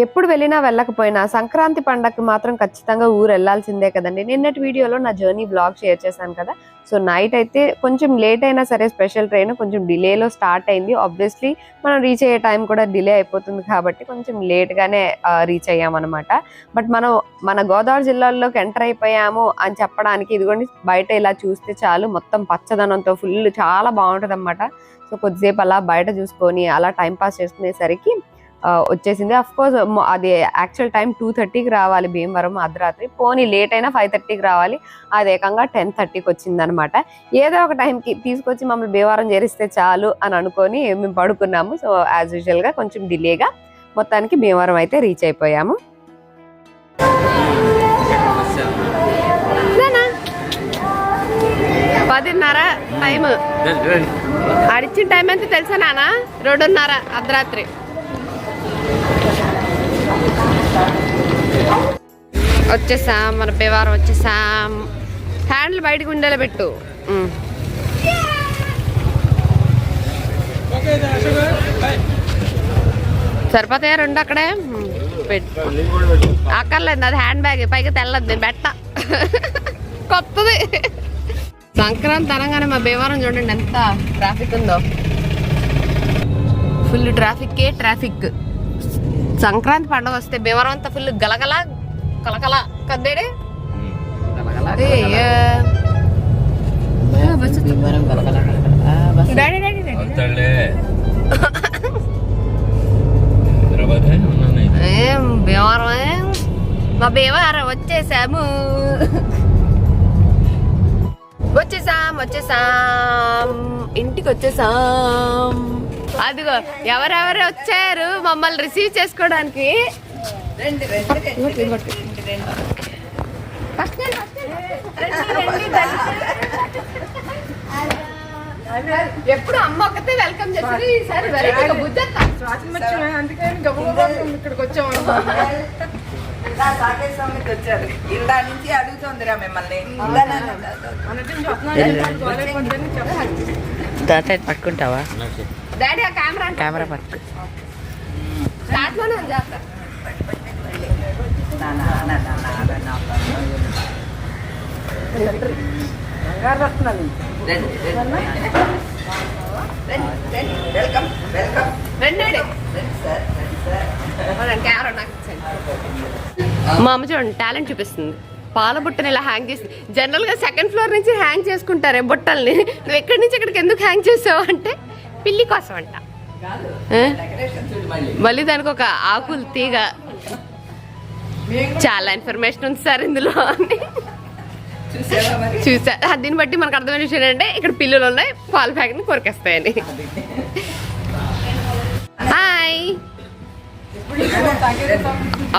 ఎప్పుడు వెళ్ళినా వెళ్ళకపోయినా సంక్రాంతి పండగకి మాత్రం ఖచ్చితంగా ఊరు వెళ్ళాల్సిందే కదండి. నిన్నటి వీడియోలో నా జర్నీ బ్లాగ్ షేర్ చేశాను కదా. సో నైట్ అయితే కొంచెం లేట్ అయినా సరే స్పెషల్ ట్రైన్ కొంచెం డిలేలో స్టార్ట్ అయింది. ఆబ్వియస్లీ మనం రీచ్ అయ్యే టైం కూడా డిలే అయిపోతుంది కాబట్టి కొంచెం లేట్గానే రీచ్ అయ్యామన్నమాట. బట్ మనం మన గోదావరి జిల్లాలోకి ఎంటర్ అయిపోయాము అని చెప్పడానికి ఇదిగోండి బయట ఇలా చూస్తే చాలు. మొత్తం పచ్చదనంతో ఫుల్ చాలా బాగుంటుంది అనమాట సో కొద్దిసేపు అలా బయట చూసుకొని అలా టైం పాస్ చేసుకునేసరికి వచ్చేసింది. అఫ్ కోర్స్ అది యాక్చువల్ టైం టూ థర్టీకి రావాలి భీమవరం అర్ధరాత్రి పోనీ లేట్ అయినా ఫైవ్ థర్టీకి రావాలి. అది ఏకంగా టెన్ థర్టీకి వచ్చింది అనమాట ఏదో ఒక టైంకి తీసుకొచ్చి మమ్మల్ని భీమవరం చేరిస్తే చాలు అని అనుకొని మేము పడుకున్నాము. సో యాజ్ యూజువల్గా కొంచెం డిలేగా మొత్తానికి భీమవరం అయితే రీచ్ అయిపోయాము? పదిన్నర టైం ఆడిచ్చిన టైం ఎంత తెలుసా నాన్న రెండున్నర అర్ధరాత్రి. వచ్చేసాం మన పేవారం వచ్చేసాం. హ్యాండిల్ బయటకు ఉండేలా పెట్టు. సరిపోతాయా రెండు అక్కడే? పెట్టు. అక్కర్లేదు అది హ్యాండ్ బ్యాగ్ పైకి తెల్లదు నేను బెట్ట కొత్తది. సంక్రాంతి అనగానే మా భీమవరం చూడండి ఎంత ట్రాఫిక్ ఉందో. ఫుల్ ట్రాఫిక్కే ట్రాఫిక్ సంక్రాంతి పండుగ వస్తే భీమవరం అంతా ఫుల్ గలగల కలకల కద్దేడే డాడీ ఏం? మా భీమవరం వచ్చేసాము. వచ్చేసాం వచ్చేసాం. ఇంటికి వచ్చేసాం. అదిగో ఎవరెవరు వచ్చారు మమ్మల్ని రిసీవ్ చేసుకోవడానికి? ఎప్పుడు అమ్మ ఒక్కతే వెల్కమ్ చేస్తుంది. ఈసారి వెరైటీగా బుద్ధత్తా వచ్చారు. ఇందా నుంచి అడుగుతుందిరా మిమ్మల్ని. పట్టుకుంటావా? డాడీ ఆ కెమెరా కెమెరా పట్టుకు స్టార్ట్లోనే వెల్కమ్ వెల్కమ్. మా అమ్మ చూడండి టాలెంట్ చూపిస్తుంది. పాల బుట్టని ఇలా హ్యాంగ్ చేసి జనరల్గా సెకండ్ ఫ్లోర్ నుంచి హ్యాంగ్ చేసుకుంటారే బుట్టల్ని. నువ్వు ఎక్కడి నుంచి ఎక్కడికి ఎందుకు హ్యాంగ్ చేసావు అంటే పిల్లి కోసం అంట మళ్ళీ దానికి ఒక ఆకులు తీగ చాలా ఇన్ఫర్మేషన్ ఉంది సార్ ఇందులో అని. చూసా. దీన్ని బట్టి మనకు అర్థమైన విషయం ఏంటంటే ఇక్కడ పిల్లులు ఉన్నాయి పాల ప్యాకెట్ని కొరికేస్తాయని. హాయ్.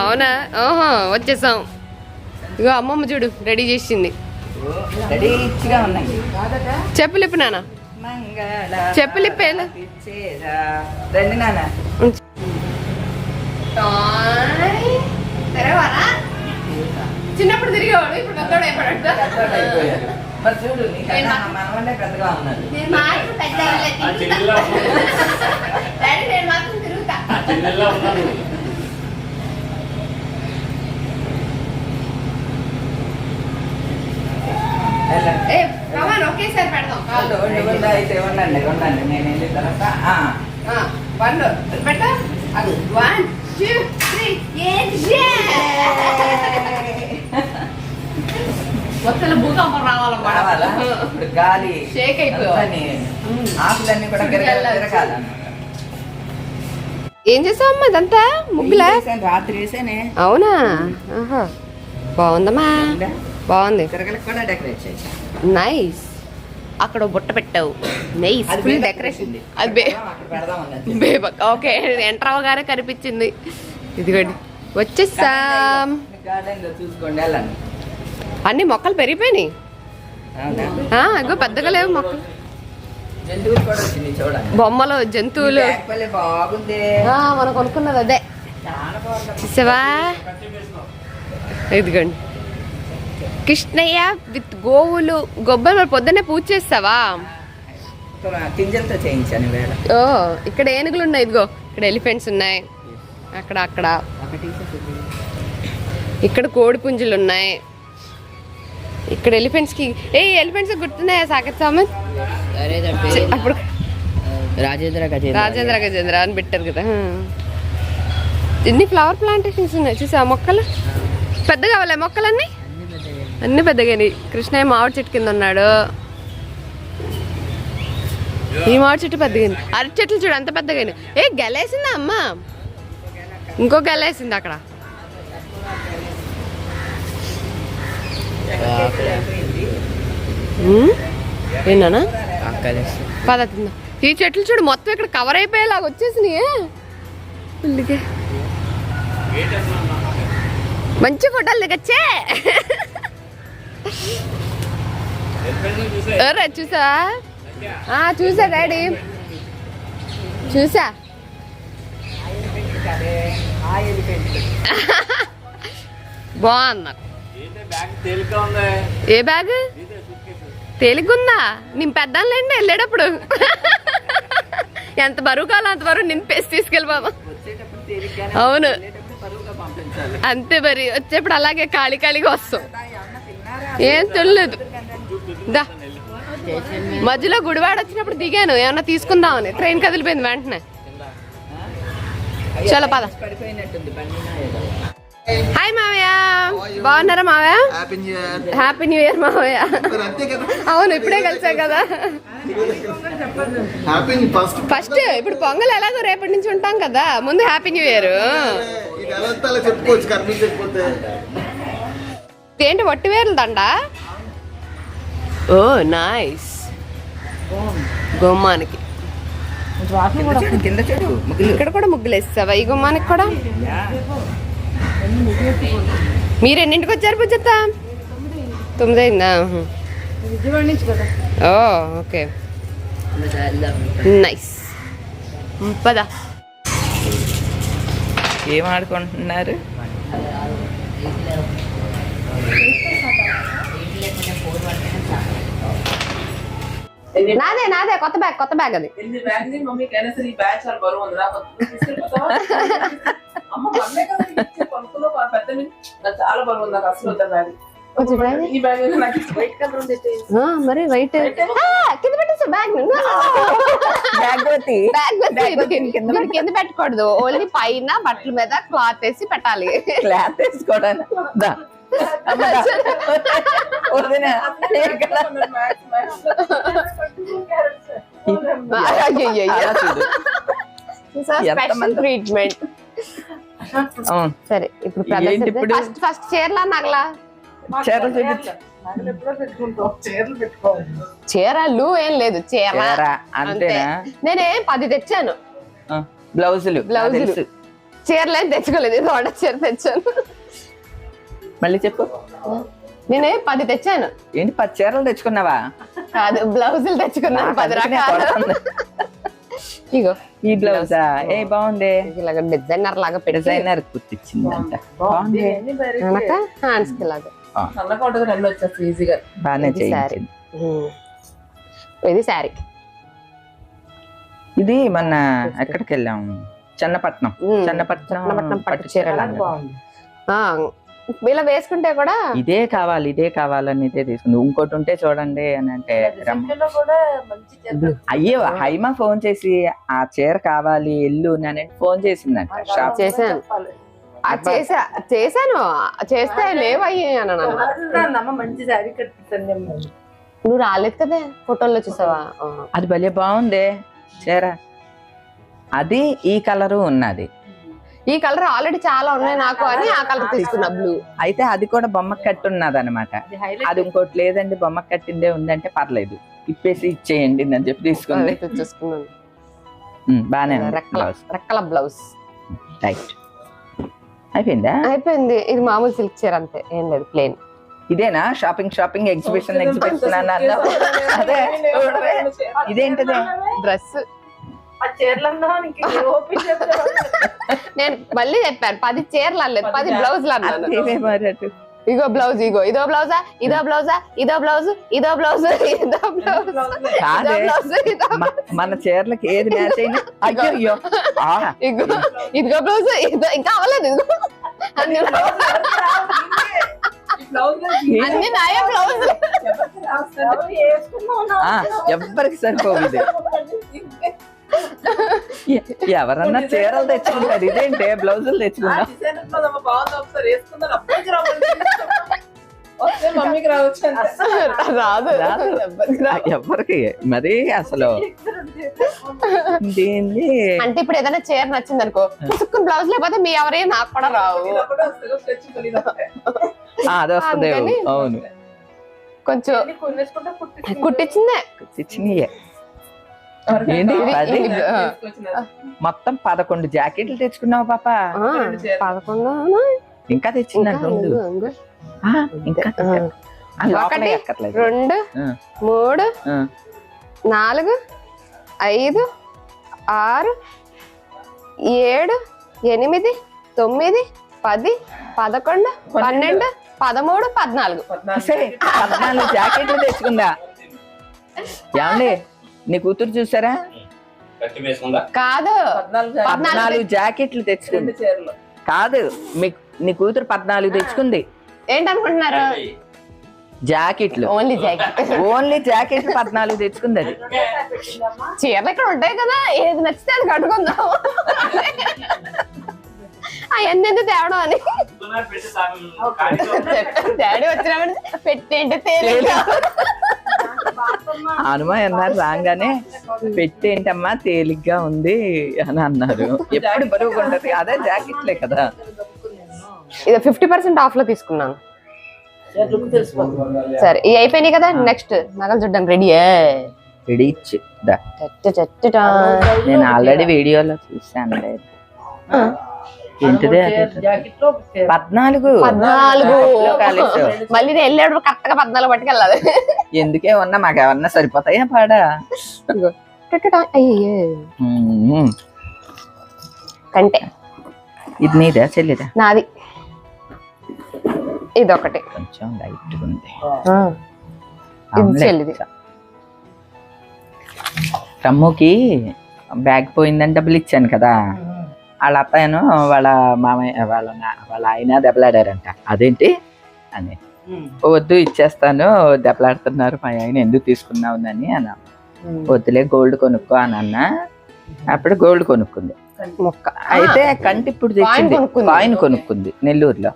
అవునా? ఓహో వచ్చేసాం. ఇగో అమ్మమ్మ చూడు రెడీ చేసింది. రెడీగా ఉన్నాయి. చెప్పులు ఇప్పు నాన్న. మంగళ చెప్పులు ఇప్పేలా పిచ్చేరా. రండి నాన్న. చిన్నప్పుడు తిరిగేవాడు ఇప్పుడు పెద్దోడు అయిపోయాడు. మరి చూడు పెద్దగా ఉన్నారు నేను మాత్రం పెద్దవాళ్ళే తిరుగుతా. డాడీ నేను మాత్రం తిరుగుతా. వెళ్ళండి. ఏ కమాన్ ఒకేసారి పెడదాం. ఉండు, ఉండు, ఉండు, అయితే ఉండండి ఉండండి. నేను వెళ్ళిన తర్వాత వన్ అది వన్ టూ. మొత్తం భూకంపం రావాలా రావాలన్నమాట ఇప్పుడు గాలి అయిపోయావు. అంతాని, ఆకులన్నీ కూడా. గిరగాలన్నమాట. ఏం చేసావమ్మా ఇదంతా? ముగ్గులా? రాత్రి వేసానే. అవునా? బాగుందమ్మా? బాగుంది? నైస్. అక్కడ బుట్ట పెట్టావు. నైస్. Full decoration. అది. బేబక్ ఓకే. ఎంటర్ అవగానే కనిపించింది. ఇదిగోండి. వచ్చేసాం. అన్ని మొక్కలు పెరిగిపోయినాయి. ఇగో పెద్దగా లేవు మొక్కలు. బొమ్మలు జంతువులు. మనం కొనుక్కున్నది అదే. చూసావా? ఇదిగోండి. కృష్ణయ్య విత్ గోవులు గొబ్బలు పొద్దున్నే పూజ చేస్తావా? గింజలతో చేయించాను వేళ. ఓ ఇక్కడ ఏనుగులు ఉన్నాయి ఇదిగో. ఇక్కడ ఎలిఫెంట్స్ ఉన్నాయి. అక్కడ అక్కడ. ఇక్కడ కోడి పుంజులు ఉన్నాయి. ఇక్కడ ఎలిఫెంట్స్కి ఏ ఎలిఫెంట్స్ గుర్తున్నాయా సాకెత్ సామన్ అప్పుడు రాజేంద్ర గజేంద్ర. రాజేంద్ర గజేంద్ర అని పెట్టారు కదా. ఇన్ని ఫ్లవర్ ప్లాంటేషన్స్ ఉన్నాయి? చూసా మొక్కలు? పెద్ద కావాలా మొక్కలన్నీ? అన్ని పెద్దగాని కృష్ణయ్య మామిడి చెట్టు కింద ఉన్నాడు. ఈ మామిడి చెట్టు పెద్దగాని అరటి చెట్లు చూడు అంత పెద్దగాని ఏ గెలేసిందా అమ్మ? ఇంకో గెలేసింది అక్కడ. ఉమ్, ఏనానా పద తిందాం. ఈ చెట్లు చూడు మొత్తం ఇక్కడ కవర్ అయిపోయేలాగా వచ్చేసినాయే. ఇల్లుకే. మంచి ఫోటోలు దిగచ్చే. ఎవరా చూసా ఆ, చూసా డాడీ. చూసా. బాగుంది ఏ బ్యాగ్ తేలిగ్గుందా నేను పెద్దానులేండి వెళ్ళేటప్పుడు. ఎంత బరువు కావాలో అంత బరువు నింపేసి తీసుకెళ్ళిపోదాం వచ్చేటప్పుడు అవును. అంతే మరి. వచ్చేప్పుడు అలాగే ఖాళీ ఖాళీగా వస్తాం. ఏం తెలియదు దా. మధ్యలో గుడివాడ వచ్చినప్పుడు దిగాను. ఏమన్నా తీసుకుందామని. ట్రైన్ కదిలిపోయింది వెంటనే. చాలా పద. హాయ్ మావయ్య. బాగున్నారా మావయ్య? Happy new year happy new year మావయ్య. అవును ఇప్పుడే కలిసాం కదా. హ్యాపీ ఫస్ట్ ఫస్ట్ ఇప్పుడు పొంగల్ ఎలాగో రేపటి నుంచి ఉంటాం కదా. ముందు హ్యాపీ న్యూ ఇయర్ ఏంటి వట్టి వేర్లు దండ? ఓ నైస్ గుమ్మానికి కింద చూడు కింద చూడు ముగ్గులు ఇక్కడ కూడా ముగ్గులు వేస్తావా? ఈ గుమ్మానికి కూడా. మీరు ఎన్నింటికి వచ్చారు పూజత్త తొమ్మిది అయిందా ఓ ఓకే. నైస్. పద. ఏం ఆడుకుంటున్నారు? నాదే నాదే కొత్త బ్యాగ్ కొత్త బ్యాగ్ అది. మరి వైట్ కింద పెట్టేసి బ్యాగ్ జాగ్రత్త బ్యాగ్ కింద కింద పెట్టకూడదు. ఓన్లీ పైన బట్టల మీద క్లాత్ వేసి పెట్టాలి. క్లాత్ వేసుకోవడానికి. ట్రీట్మెంట్. సరే ఇప్పుడు? ఫస్ట్ ఫస్ట్ చీరలా నగలా చీరలు చూపించు చీరలు ఏం లేదు చీర చీర అంతే అంతేనా నేనే పది తెచ్చాను బ్లౌజులు బ్లౌజులు. చీరలు ఏం తెచ్చుకోలేదు ఇది ఆర్డర్ చీర తెచ్చాను మళ్ళీ చెప్పు. నేనే పది తెచ్చాను. ఏంటి పది చీరలు తెచ్చుకున్నావా? కాదు బ్లౌజులు తెచ్చుకున్నాను పది రకాలు. ఇగో ఈ బ్లౌజా? ఏ బాగుంది? ఇలాగ డిజైనర్ లాగా డిజైనర్ కుట్టించిందంట బాగుంది. హ్యాండ్స్కి లాగా. సన్నగా ఉంటుంది రెండు వచ్చేస్తాయి ఈజీగా బాగానే. చేయించింది. ఇది శారీ ఇది మొన్న ఎక్కడికి వెళ్ళాం? చెన్నపట్నం. చెన్నపట్నం చెన్నపట్నం పట్టు చీరలు. బాగుంది. ఆ, ఇలా వేసుకుంటే కూడా ఇదే కావాలి ఇదే కావాలని ఇదే తీసుకుంది. ఇంకోటి ఉంటే చూడండి అని అంటే అయ్యో హైమా ఫోన్ చేసి ఆ చీర కావాలి ఎల్లు అని ఫోన్ చేసిందంట. షాప్ చేశాను. చేసా చేశాను. చేస్తే లేవయ్యి అని నువ్వు రాలేదు కదా ఫోటోల్లో చూసావా. అది భలే బాగుంది చీర. అది ఈ కలరు ఉన్నది. ఈ కలర్ ఆల్రెడీ చాలా ఉన్నాయి నాకు అని ఆ కలర్ తీసుకున్నా బ్లూ అయితే అది కూడా బొమ్మ కట్టి ఉన్నది అనమాట అది ఇంకోటి లేదండి బొమ్మ కట్టిందే ఉందంటే పర్లేదు. ఇప్పేసి ఇచ్చేయండి అని చెప్పి తీసుకుంది. చూసుకున్నాను బానే రెక్కల బ్లౌజ్ రెక్కల బ్లౌజ్ రైట్ అయిపోయిందా? అయిపోయింది. ఇది మామూలు సిల్క్ చీర అంతే. ఏం లేదు ప్లేన్ ఇదేనా? షాపింగ్ షాపింగ్ ఎగ్జిబిషన్ ఎగ్జిబిషన్ అని అన్నావు. అదే. ఇదేంటిది? డ్రెస్ నేను మళ్ళీ చెప్పాను పది చీరలు అనలేదు పది బ్లౌజులు అన్నాను. ఇగో బ్లౌజ్ ఇగో ఇదో బ్లౌజా ఇదో బ్లౌజా ఇదో బ్లౌజ్ ఇదో బ్లౌజ్ ఇదో బ్లౌజ్ మన చీరలకి ఏది మ్యాచ్ అయినా అయ్యో ఇగో ఇదిగో బ్లౌజ్ ఇదో ఇంకా అవ్వలేదు ఇదిగో. అన్ని అన్ని నాయ బ్లౌజ్ ఆ, ఎవ్వరికి సరిపోవు ఇది? ఎ- ఎవరన్నా చీరలు తెచ్చుకుంటారు ఇదేంటే? బ్లౌజులు తెచ్చుకున్నా. రాదు. ఎవ్వరికి మరి అసలు దీన్ని అంటే ఇప్పుడు ఏదైనా చీర నచ్చింది అనుకో పుసుక్కుని బ్లౌజ్ లేకపోతే మీ ఎవరే నాకు కూడా రావు. అది వస్తుంది. అవును. కొంచెం కుట్టించిందే. ఎవరికైనా ఏంటి? పది? మొత్తం పదకొండు జాకెట్లు తెచ్చుకున్నావు పాప. పదకొండు ఇంకా తెచ్చిందంట రెండు ఇంకో, ఇంకో. ఆ, ఇంకా ఆ. ఆ, లోపలే ఒకటి, రెండు. మూడు. నాలుగు ఐదు ఆరు ఏడు ఎనిమిది తొమ్మిది పది పదకొండు పన్నెండు పదమూడు పద్నాలుగు పద్నాలుగు సరే, పద్నాలుగు జాకెట్లు తెచ్చుకుందా ఏమండి నీ కూతురు చూసారా? కాదు. పద్నాలుగు జాకెట్లు, తెచ్చుకుంది. కాదు మీ నీ కూతురు పద్నాలుగు తెచ్చుకుంది. ఏంటనుకుంటున్నారు? జాకెట్లు. Only jacket. ఓన్లీ జాకెట్లు పద్నాలుగు తెచ్చుకుంది అది. చీరలు ఇక్కడ ఉంటాయి కదా ఏది నచ్చితే అది కట్టుకుందాం. అవన్నీ ఎందుకు తేవడం అని. డాడీ వచ్చినప్పుడు పెట్టేంటి తేలిక హనుమ అన్నారు రాగానే పెట్టేంటమ్మా తేలిగ్గా ఉంది అని అన్నారు. ఎప్పుడు బరువుగా ఉంటది? అదే జాకెట్లే కదా. ఇది ఫిఫ్టీ పర్సెంట్ ఆఫ్లో తీసుకున్నాను. సరే ఇవి అయిపోయినాయి కదా నెక్స్ట్ నగలు చూడడానికి రెడీ రెడీ. నేను ఆల్రెడీ వీడియోలో చూసాను ఏంటిదే పద్నాలుగు. పద్నాలుగు. మళ్ళీ నేను వెళ్ళాడు కరెక్ట్గా పద్నాలుగు పట్టుకెళ్ళాలి. ఎందుకే ఉన్నా మాకు ఏమన్నా సరిపోతాయా పాడా. కంటే. ఇది నీదా చెల్లిదా? నాది. ఇదొకటి. కొంచెం లైట్ ఉంది. ఇది అవునులే. చెల్లిది. రమ్ముకి బ్యాగ్ పోయిందని డబ్బులు ఇచ్చాను కదా. వాళ్ళ అత్తయ్యను వాళ్ళ మామయ్య వాళ్ళ వాళ్ళ ఆయన దెబ్బలాడారంట. అదేంటి? అని. వద్దు ఇచ్చేస్తాను దెబ్బలాడుతున్నారు మా ఆయన ఎందుకు తీసుకున్నావు అని అన్న. వద్దులే గోల్డ్ కొనుక్కో అని అన్న. అప్పుడు గోల్డ్ కొనుక్కుంది. మొక్క. అయితే కంటి ఇప్పుడు తెచ్చింది. కొనుక్కుంది. కాయిన్ కొనుక్కుంది నెల్లూరులో.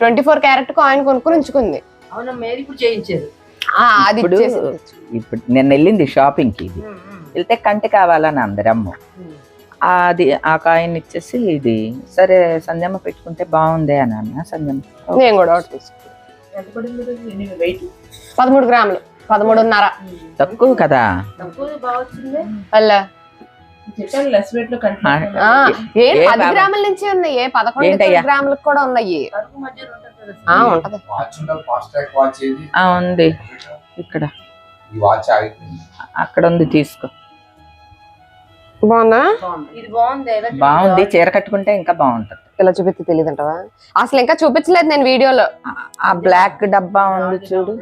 ట్వంటీ ఫోర్ క్యారెట్ కాయిన్ కొనుక్కుని ఉంచుకుంది అవునా మేరీ ఇప్పుడు చేయించారు ఆ, అది ఇప్పుడు నేను వెళ్ళింది షాపింగ్కి ఇది. వెళ్తే కంటి కావాలని అందరమ్మ. అది ఆ కాయిన్ ఇచ్చేసి ఇది సరే సంధ్యమ్మ పెట్టుకుంటే బాగుంది అని అన్న సంధ్యమ్మ నేను కూడా ఒకటి తీసుకున్నాను పదమూడు గ్రాములు. పదమూడున్నర. తక్కువ కదా. అలా. ఏ పది? గ్రాముల నుంచి ఉన్నాయి పదకొండు? గ్రాములకు కూడా ఉన్నాయి. ఉంటుంది ఉంది. ఇక్కడ. ఈ వాచ్ ఆగిపోయింది. అక్కడ ఉంది తీసుకో. బాగుందా? ఇది బాగుంది. చీర కట్టుకుంటే ఇంకా బాగుంటది. ఇలా చూపిస్తే తెలియదు అంటవా అసలు ఇంకా చూపించలేదు నేను వీడియోలో. ఆ- బ్లాక్ డబ్బా ఉంది చూడు.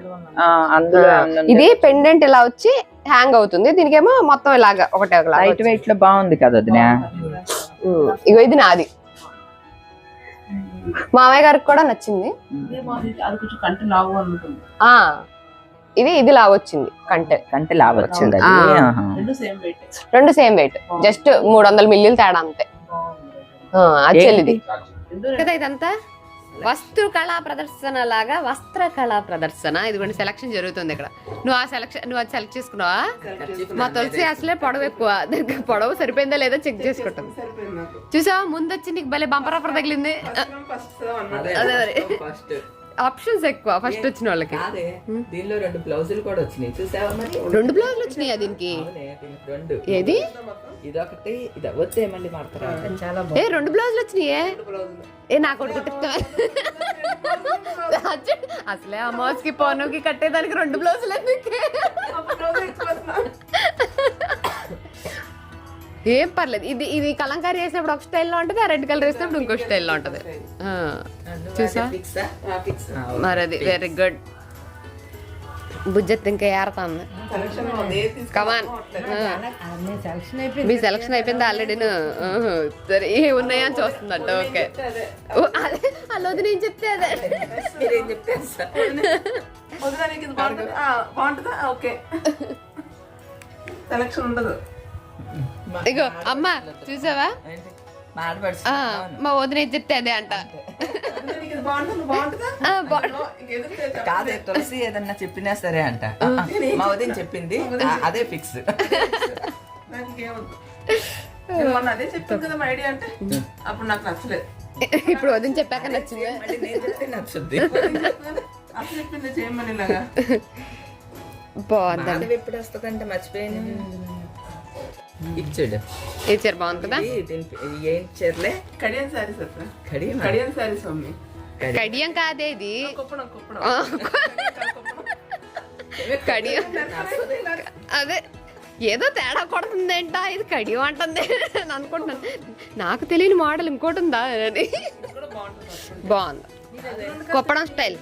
ఇది పెండెంట్ ఇలా వచ్చి హ్యాంగ్ అవుతుంది. దీనికేమో మొత్తం ఇలాగా ఒకటే లైట్ వెయిట్లో బాగుంది కదా ఉమ్, ఇగో ఇది నాది. మామయ్య గారికి కూడా నచ్చింది. ఇదే లావు ఇది లావ్ వచ్చింది కంటే. కంటే లాభ వచ్చింది. రెండు సేమ్ వెయిట్. రెండు సేమ్ వెయిట్. జస్ట్ మూడు వందల మిల్లీలు తేడా అంతే. ఆ, అది చెల్లిది. రెండు కదా ఇదంతా వస్త్ర కళా ప్రదర్శన లాగా వస్త్ర కళా ప్రదర్శన. ఇదిగోండి సెలక్షన్ జరుగుతుంది ఇక్కడ. నువ్వు ఆ సెలక్షన్ నువ్వు అది సెలెక్ట్ చేసుకున్నావా? మా తులసి అసలే పొడవు ఎక్కువ. దానికి పొడవు సరిపోయిందా లేదా చెక్ చేసుకుంటాం. చూసావా? ముందు వచ్చి నీకు భలే బంపర్ ఆఫర్ తగిలింది. అదే ఆప్షన్స్ ఎక్కువ ఫస్ట్ వచ్చిన వాళ్ళకి. దీనిలో రెండు బ్లౌజులు కూడా వచ్చినాయి. చూసావా మరి? రెండు బ్లౌజులు వచ్చినాయా దీనికి? రెండు. ఏది? ఇదొకటి ఇది మాడతారా? చాలా ఏ రెండు బ్లౌజులు వచ్చినాయే? ఏ నాకు ఒకటి అసలే అమ్మోస్కి పౌనుకి కట్టేదానికి రెండు బ్లౌజులు ఎందుకే? ఏం పర్లేదు. ఇది ఇది కలంకారీ వేసినప్పుడు ఒక స్టైల్లో ఉంటుంది ఆ రెడ్ కలర్ వేసినప్పుడు ఇంకో స్టైల్లో ఉంటుంది. ఆ, చూసా? ఫిక్స్ మరి అది వెరీ గుడ్ బుజ్జత్ ఇంకా ఏరతాంది. కమాన్ మీ సెలక్షన్ అయిపోయింది ఆల్రెడీ సరే ఏ ఉన్నాయా అని చూస్తుందంట. ఓకే అదే. ఓ, అదే. అలా నేను చెప్తే అదే. ఇగో అమ్మ చూసావా? మా వదిన చెప్తే అదే అంట. కాదే తులసి ఏదన్నా చెప్పినా సరే అంట. మా ఉదయం చెప్పింది. అదే ఫిక్స్ మొన్న అదే చెప్పింది కదా మా ఐడియా అంటే అప్పుడు నాకు నచ్చలేదు. ఇప్పుడు వదిన చెప్పాక నచ్చింది? నచ్చుద్ది. చెప్పింది చేయమని ఇలాగా. బాగుందండి. ఎప్పుడు వస్తుందంటే మర్చిపోయాను. ఇచ్చాడు ఈ చీర బాగుంది కదా ఇది దీని- ఏం చీరలే? కడియన్ శారీస్ అత్త కడియం కడియన్ శారీస్ మమ్మీ కడియం. కాదే ఇది. కడియం అదే ఏదో తేడా కొడుతుంది ఏంట ఇది కడియం అంటుంది అని అనుకుంటున్నాను. నాకు తెలియని మోడల్ ఇంకోటి ఉందా అని బాగుంది. కొప్పడం స్టైల్.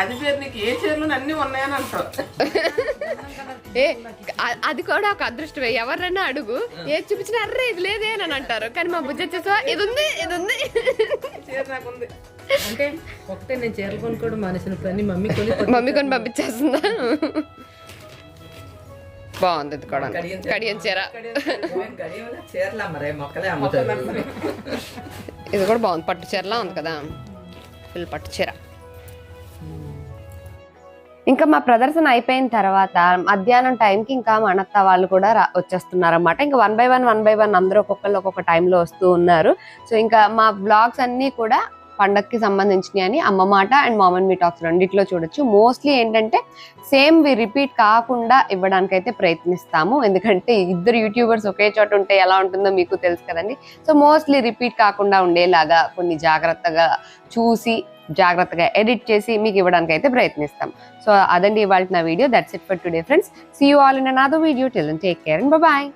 అది ఏ అన్ని ఉన్నాయని ఏ అది కూడా ఒక అదృష్టమే. ఎవరైనా అడుగు. ఏది చూపించినా అర్రే ఇది లేదే అని అంటారు. కానీ మా బుజ్జ వచ్చేసా ఇది ఉంది ఇది ఉంది. నాకు ఉంది అంటే ఒకటే నేను చీరలు కొనుక్కోవడం మానేసిన పని మమ్మీ కొని మమ్మీ కొని పంపించేస్తుందా? బాగుంది ఇది కూడా. కడియం చీర. కడియంలో చీరలు అమ్మరే మొక్కలే అమ్ముతారు. ఇది కూడా బాగుంది. పట్టు చీరలా ఉంది కదా. ఫుల్ పట్టు చీర. ఇంకా మా ప్రదర్శన అయిపోయిన తర్వాత మధ్యాహ్నం టైంకి ఇంకా మా అన్నత్త వాళ్ళు కూడా వచ్చేస్తున్నారన్నమాట. వచ్చేస్తున్నారు అనమాట ఇంకా one by one one by one అందరూ ఒక్కొక్కరు ఒక్కొక్క టైంలో వస్తూ ఉన్నారు. సో ఇంకా మా బ్లాగ్స్ అన్నీ కూడా పండక్కి సంబంధించినవి అని అమ్మ మాట అండ్ మామన్ మీ టాక్స్ రెండిట్లో చూడొచ్చు. మోస్ట్లీ ఏంటంటే సేమ్ వి రిపీట్ కాకుండా ఇవ్వడానికి అయితే ప్రయత్నిస్తాము. ఎందుకంటే ఇద్దరు యూట్యూబర్స్ ఒకే చోట ఉంటే ఎలా ఉంటుందో మీకు తెలుసు కదండి. సో మోస్ట్లీ రిపీట్ కాకుండా ఉండేలాగా కొన్ని జాగ్రత్తగా చూసి జాగ్రత్తగా ఎడిట్ చేసి మీకు ఇవ్వడానికి అయితే ప్రయత్నిస్తాం. సో అదండి ఇవాళ నా video. That's it for today friends see you all in another video till take care and bye